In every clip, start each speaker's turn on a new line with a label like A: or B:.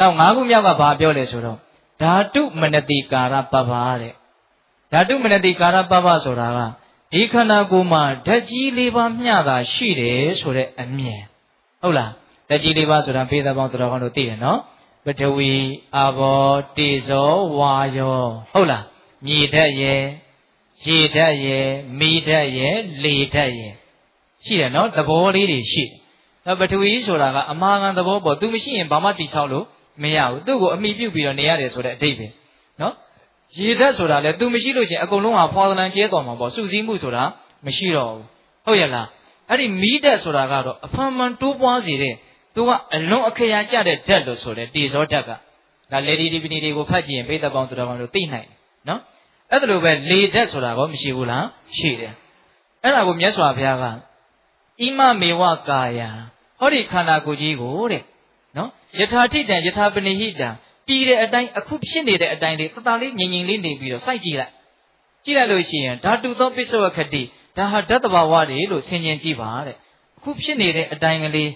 A: နောက်၅ခုမြောက်ကဘာပြောလဲဆိုတော့ဓာတုမနတိကာရပပ္ပတဲ့ဓာတုမနတိကာရပပ္ပဆိုတာကဒီခန္ဓာကိုယ်မှာဓာတ်ကြီးလေးပါးမျှတာရှိတယ်ဆိုတဲ့အမြင်ဟုတ်လားဓာတ်ကြီးလေးပါးဆိုတာပေသပေါင်းတော်ကောင်းတို့သိတယ်နော်ပထဝီအာဘောတေဇောဝါယောဟုတ်လားမြေဓာတ်ရဲ့ရေဓာတ်ရဲ့မိဓာတ်ရဲ့လေဓာတ်ရဲ့ရှိတယ်နော်သဘောလေးတွေရှိတယ်နော်ပထဝီဆိုတာကအမာခံသဘောပေါ့သူမရှိရင်ဘာမှတိဆောက်လို့ မရဘူးသူ့ကိုအမိပြုတ်ပြီးတော့နေရတယ်ဆိုတဲ့အဓိပ္ပာယ်နော်ရေဓာတ်ဆိုတာလေသူမရှိလို့ရှိရင်အကုန်လုံးဟာဖွာသလန်ကျဲတော်မှာပေါ့စုစည်းမှုဆိုတာမရှိတော့ဘူးဟုတ်ရဲ့လားအဲ့ဒီမိဓာတ်ဆိုတာကတော့အဖန်မှန်တိုးပွားစေတဲ့သူကအလွန်အခရာကျတဲ့ဓာတ်လို့ဆိုတဲ့တေဇောဓာတ်ကဒါလေဒီဒီပနီတွေကိုဖတ်ကြည့်ရင်ပိဿပေါင်းသူတော်ကောင်းတို့သိနိုင်တယ်နော်အဲ့ဒါလိုပဲလေဓာတ်ဆိုတာကောမရှိဘူးလားရှိတယ်အဲ့ဒါကိုမြတ်စွာဘုရားကဣမမေဝကာယံဟောဒီခန္ဓာကိုယ်ကြီးကိုတဲ့နော် ယထာထိတံယထာပနိဟိတံတည်တဲ့အတိုင်းအခုဖြစ်နေတဲ့အတိုင်းလေးတတလေးငြိမ်ငြိမ်လေးနေပြီးတော့စိုက်ကြည့်လိုက်ကြည့်လိုက်လို့ရှိရင်ဓာတုသောပစ္စုဝခတိဒါဟာဓာတ်တဘာဝတွေလို့ဆင်ခြင်ကြည့်ပါတဲ့အခုဖြစ်နေတဲ့အတိုင်းကလေး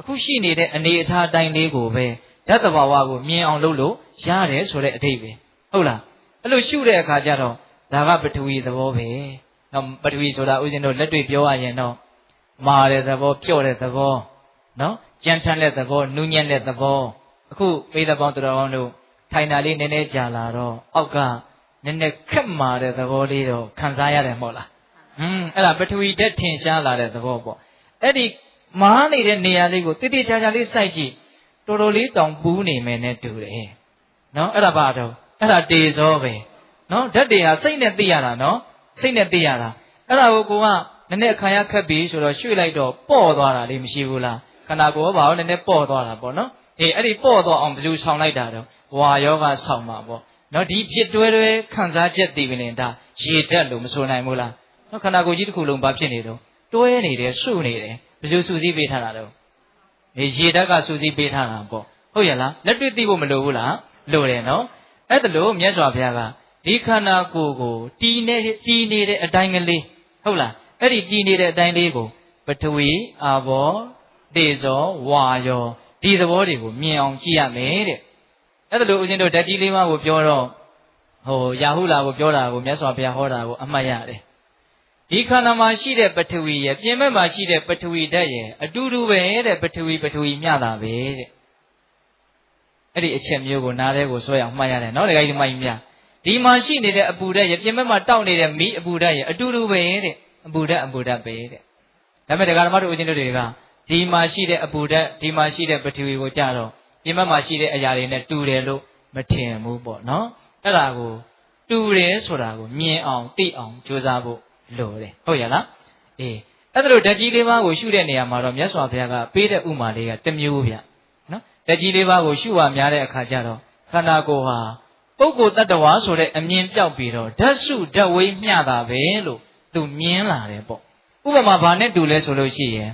A: အခုရှိနေတဲ့အနေအထားအတိုင်းလေးကိုပဲဓာတ်တဘာဝကိုမြင်အောင်လုပ်လို့ရတယ်ဆိုတဲ့အဓိပ္ပာယ်ဟုတ်လားအဲ့လိုရှုတဲ့အခါကျတော့ဒါကပထဝီသဘောပဲနော်ပထဝီဆိုတာဥစဉ်တို့လက်တွေ့ပြောရရင်တော့မာတဲ့သဘောပြော့တဲ့သဘောနော် ကြမ်းထမ်းတဲ့သဘောနူးညံ့တဲ့သဘောအခုပိသပေါင်းတော်ကောင်းတို့ထိုင်တာလေးနည်းနည်းကြာလာတော့အောက်ကနည်းနည်းခက်မာတဲ့သဘောလေးတော့ခံစားရတယ်မဟုတ်လားဟွန်းအဲ့ဒါပထဝီတက်ထင်ရှားလာတဲ့သဘောပေါ့အဲ့ဒီမားနေတဲ့နေရာလေးကိုတိတိကျကျလေးစိုက်ကြည့်တော်တော်လေးတောင်ပူးနေမယ်နဲ့တူတယ်နော်အဲ့ဒါဘာတော့အဲ့ဒါတေဇောပဲနော်ဓာတ်တွေဟာစိတ်နဲ့သိရတာနော်စိတ်နဲ့သိရတာအဲ့ဒါကိုကိုကနည်းနည်းခံရခက်ပြီဆိုတော့ရွှေ့လိုက်တော့ပေါ့သွားတာလေးမရှိဘူးလား ခန္ဓာကိုယ်ကဘာလို့နည်းနည်းပေါ့သွားတာပေါ့နော်အေးအဲ့ဒီပေါ့သွားအောင်ဘယ်လိုဆောင်လိုက်တာတော့ဝါယောဂဆောင်မှာပေါ့နော်ဒီဖြစ်တွဲတွဲခံစားချက်တည်ပင်ဒါရေဓာတ်လို့မဆိုနိုင်ဘူးလားနော်ခန္ဓာကိုယ်ကြီးတစ်ခုလုံးဘာဖြစ်နေတော့တွဲနေတယ်စုနေတယ်ဘယ်လိုစုစည်းပေးထားတာတော့အေးရေဓာတ်ကစုစည်းပေးထားတာပေါ့ဟုတ်ရလားလက်တွေ့သိဖို့မလိုဘူးလားလိုတယ်နော်အဲ့ဒါလို့မြတ်စွာဘုရားကဒီခန္ဓာကိုယ်ကိုတီးနေတီးနေတဲ့အတိုင်းကလေးဟုတ်လားအဲ့ဒီတီးနေတဲ့အတိုင်းလေးကိုပထဝီအာဘော တေဇောဝါယောဒီသဘောတွေကိုမြင်အောင်ကြည့်ရမယ်တဲ့အဲ့ဒါလို့ဦးဇင်းတို့ဓာတ်ကြီးလေးပါးကိုပြောတော့ဟိုယာဟုလာကိုပြောတာကိုမြတ်စွာဘုရားဟောတာကိုအမှတ်ရတယ်ဒီခန္ဓာမှာရှိတဲ့ပထဝီရဲ့ပြင်ဘက်မှာရှိတဲ့ပထဝီဓာတ်ရဲ့အတူတူပဲတဲ့ပထဝီပထဝီမျှတာပဲတဲ့အဲ့ဒီအချက်မျိုးကိုနားထဲကိုဆွဲအောင်မှတ်ရတယ်နော်ဒကာကြီးဒီမကြီးများဒီမှာရှိနေတဲ့အပူဓာတ်ရဲ့ပြင်ဘက်မှာတောက်နေတဲ့မီးအပူဓာတ်ရဲ့အတူတူပဲတဲ့အပူဓာတ်အပူဓာတ်ပဲတဲ့ဒါပေမဲ့ဒကာဓမ္မတို့ဦးဇင်းတို့တွေက ဒီမှာရှိတဲ့အပူဓာတ်ဒီမှာရှိတဲ့ပထဝီကိုကြတော့ပြင်ဘက်မှာရှိတဲ့အရာတွေနဲ့တူတယ်လို့မထင်ဘူးပေါ့နော်အဲ့ဒါကိုတူတယ်ဆိုတာကိုမြင်အောင်သိအောင်ကြိုးစားဖို့လိုတယ်ဟုတ်ရလားအေးအဲ့ဒါလို့ဓာတ်ကြီးလေးပါးကိုရှုတဲ့နေရာမှာတော့မြတ်စွာဘုရားကပေးတဲ့ဥမာလေးကတစ်မျိုးဗျနော်ဓာတ်ကြီးလေးပါးကိုရှုပါများတဲ့အခါကျတော့ခန္ဓာကိုယ်ဟာပုဂ္ဂိုလ်တ attva ဆိုတဲ့အမြင်ပြောက်ပြီးတော့ဓာတ်စုဓာတ်ဝေးမျှတာပဲလို့သူမြင်လာတယ်ပေါ့ဥပမာဘာနဲ့တူလဲဆိုလို့ရှိရင်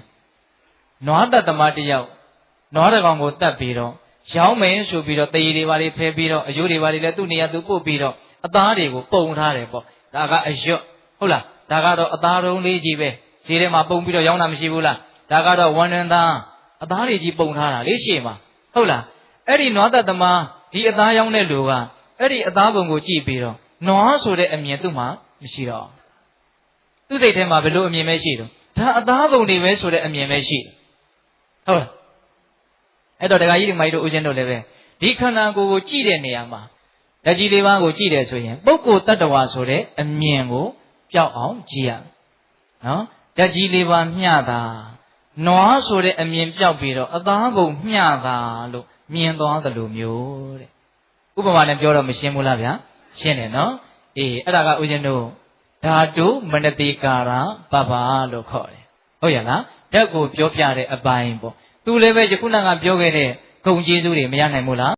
A: နွားတတ်သမားတစ်ယောက်နွားတကောင်ကိုတတ်ပြီးတော့ရောင်းမယ်ဆိုပြီးတော့တရေတွေပါလေးဖဲပြီးတော့အယိုးတွေပါလေးလည်းသူ့နေရာသူပို့ပြီးတော့အသားတွေကိုပုံထားတယ်ပေါ့ဒါကအယွတ်ဟုတ်လားဒါကတော့အသားတုံးလေးကြီးပဲဈေးထဲမှာပုံပြီးတော့ရောင်းတာမရှိဘူးလားဒါကတော့ဝန္ဒန်သားအသားတွေကြီးပုံထားတာလေးရှေ့မှာဟုတ်လားအဲ့ဒီနွားတတ်သမားဒီအသားရောင်းတဲ့လူကအဲ့ဒီအသားပုံကိုကြည့်ပြီးတော့နွားဆိုတဲ့အမြင်သူ့မှာမရှိတော့သူ့စိတ်ထဲမှာဘယ်လိုအမြင်ပဲရှိတော့ဒါအသားပုံတွေပဲဆိုတဲ့အမြင်ပဲရှိ ဟုတ်လားအဲ့တော့ဒကာကြီးဒီမိုက်တို့ဦးဇင်းတို့လည်းပဲဒီခန္ဓာကိုယ်ကိုကြည့်တဲ့နေရာမှာဓာကြီးလေးပါးကိုကြည့်တယ်ဆိုရင်ပုဂ္ဂိုလ်တ attva ဆိုတဲ့အမြင်ကိုပျောက်အောင်ကြည့်ရနော်ဓာကြီးလေးပါးမျှတာနွားဆိုတဲ့အမြင်ပျောက်ပြီးတော့အသားပုံမျှတာလို့မြင်သွားသလိုမျိုးတဲ့ဥပမာနဲ့ပြောတော့မရှင်းဘူးလားဗျာရှင်းတယ်နော်အေးအဲ့ဒါကဦးဇင်းတို့ဓာတုမနတိကာရပပလို့ခေါ်တယ်ဟုတ်ရလား ဓာတ်ကိုပြောပြတဲ့အပိုင်းပေါ့သူလည်းပဲယခုနကပြောခဲ့တဲ့ဂုံကျေးဇူးတွေမရနိုင်ဘူးလား